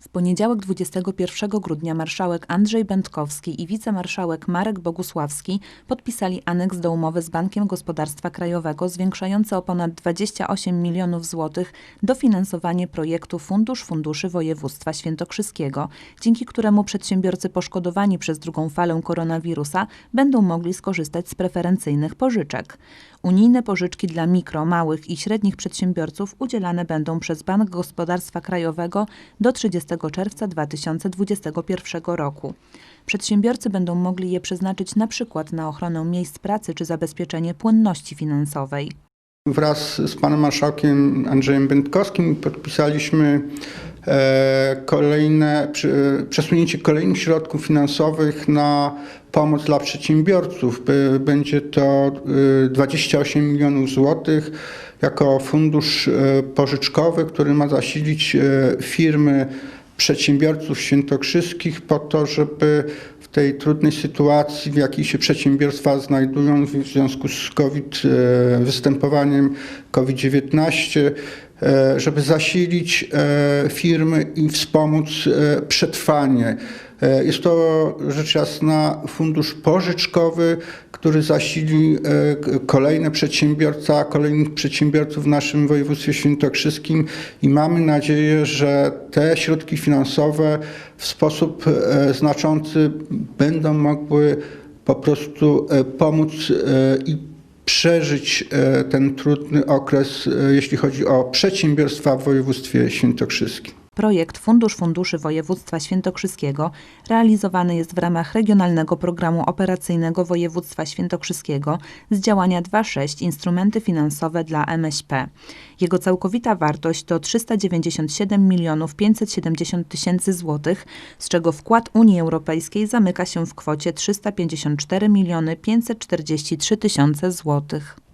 W poniedziałek 21 grudnia marszałek Andrzej Będkowski i wicemarszałek Marek Bogusławski podpisali aneks do umowy z Bankiem Gospodarstwa Krajowego zwiększający o ponad 28 milionów złotych dofinansowanie projektu Fundusz Funduszy Województwa Świętokrzyskiego, dzięki któremu przedsiębiorcy poszkodowani przez drugą falę koronawirusa będą mogli skorzystać z preferencyjnych pożyczek. Unijne pożyczki dla mikro, małych i średnich przedsiębiorców udzielane będą przez Bank Gospodarstwa Krajowego do 30 czerwca 2021 roku. Przedsiębiorcy będą mogli je przeznaczyć na przykład na ochronę miejsc pracy czy zabezpieczenie płynności finansowej. Wraz z panem marszałkiem Andrzejem Będkowskim podpisaliśmy kolejne, przy- przesunięcie kolejnych środków finansowych na pomoc dla przedsiębiorców. Będzie to e, 28 milionów złotych jako fundusz e, pożyczkowy, który ma zasilić e, firmy przedsiębiorców świętokrzyskich po to, żeby w tej trudnej sytuacji, w jakiej się przedsiębiorstwa znajdują w związku z COVID, e, występowaniem COVID-19, e, żeby zasilić e, firmy i wspomóc e, przetrwanie. E, Jest to rzecz jasna fundusz pożyczkowy, który zasili e, kolejne przedsiębiorca, kolejnych przedsiębiorców w naszym województwie świętokrzyskim i mamy nadzieję, że te środki finansowe w sposób e, znaczący będą mogły po prostu e, pomóc e, i przeżyć e, ten trudny okres, e, jeśli chodzi o przedsiębiorstwa w województwie świętokrzyskim. Projekt Fundusz Funduszy Województwa Świętokrzyskiego realizowany jest w ramach Regionalnego Programu Operacyjnego Województwa Świętokrzyskiego z działania 2.6 Instrumenty finansowe dla MŚP. Jego całkowita wartość to 397 milionów 570 tysięcy złotych, z czego wkład Unii Europejskiej zamyka się w kwocie 354 miliony 543 tysiące złotych.